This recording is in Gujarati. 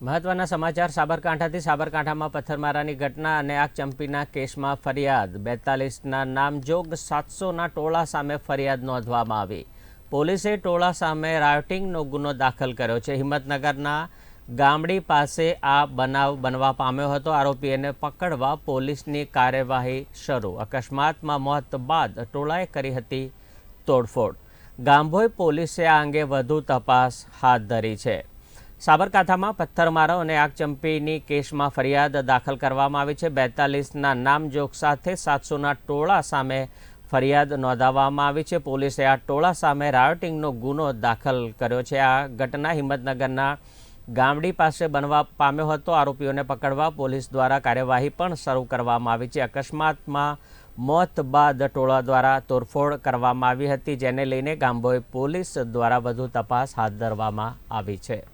મહત્વના સમાચાર સાબરકાંઠાથી સાબરકાંઠામાં પથ્થરમારાની ઘટના અને આગ ચંપીના કેસમાં ફરિયાદ. બેતાલીસના નામજોગ સાતસોના ટોળા સામે ફરિયાદ નોંધવામાં આવી. પોલીસે ટોળા સામે રાયોટિંગનો ગુનો દાખલ કર્યો છે. હિંમતનગરના ગામડી પાસે આ બનાવ બનવા પામ્યો હતો. આરોપીને પકડવા પોલીસની કાર્યવાહી શરૂ. અકસ્માતમાં મોત બાદ ટોળાએ કરી હતી તોડફોડ. ગાંભોઈ પોલીસે આ અંગે વધુ તપાસ હાથ ધરી છે. સાબરકાંઠામાં પથ્થરમારો અને આગચંપીની કેસમાં ફરિયાદ દાખલ કરવામાં આવી છે. બેતાલીસના નામજોગ સાથે સાતસોના ટોળા સામે ફરિયાદ નોંધાવવામાં આવી છે. પોલીસે આ ટોળા સામે રાયોટિંગનો ગુનો દાખલ કર્યો છે. આ ઘટના હિંમતનગરના ગામડી પાસે બનવા પામ્યો હતો. આરોપીઓને પકડવા પોલીસ દ્વારા કાર્યવાહી પણ શરૂ કરવામાં આવી છે. અકસ્માતમાં મોત બાદ ટોળા દ્વારા તોડફોડ કરવામાં આવી હતી, જેને લઈને ગામભોઈ પોલીસ દ્વારા વધુ તપાસ હાથ ધરવામાં આવી છે.